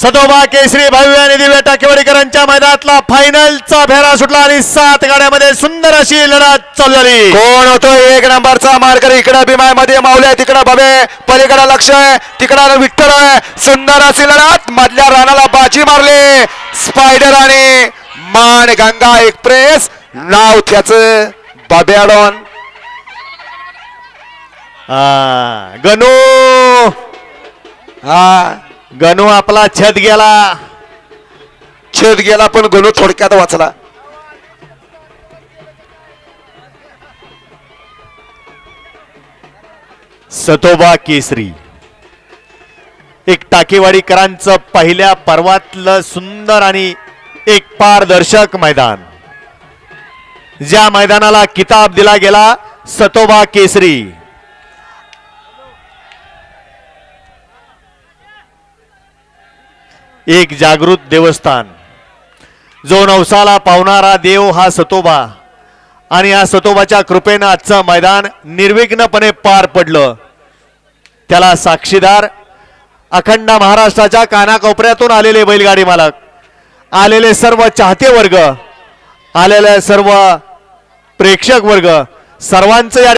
सदोबा केसरी भव्य आणि दिव्य टाकेवाडीकरांच्या मैदानातला फायनलचा फेरा सुटला आणि सात गाड्यामध्ये सुंदर अशी लढत चालू झाली कोण होतो एक नंबरचा मार्कर इकडं भीमायमध्ये माऊल्या तिकडं भवे पलीकडे लक्ष आहे. तिकडं विठ्ठल आहे. सुंदर अशी लढत. मधल्या रानाला बाजी मारली. स्पायडर आणि मान गंगा एक्सप्रेस नाव त्याच बाबेडॉन हा, गणू. हा. गणू आपला छत गेला. छत गेला पण गणू थोडक्यात वाचला. सतोबा केसरी. एक टाकेवाडीकरांचं पहिल्या पर्वातलं सुंदर आणि एक पारदर्शक मैदान. ज्या मैदानाला किताब दिला गेला सतोबा केसरी. एक जागृत देवस्थान. जो नवसाला पावणारा देव हा सतोबा. आणि या सतोबाच्या कृपेनं आजचं मैदान निर्विघ्नपणे पार पडलं. त्याला साक्षीदार अखंड महाराष्ट्राच्या कानाकोपऱ्यातून आलेले बैलगाडी मालक आलेले सर्व चाहते वर्ग आलेले सर्व प्रेक्षक वर्ग सर्वांचं या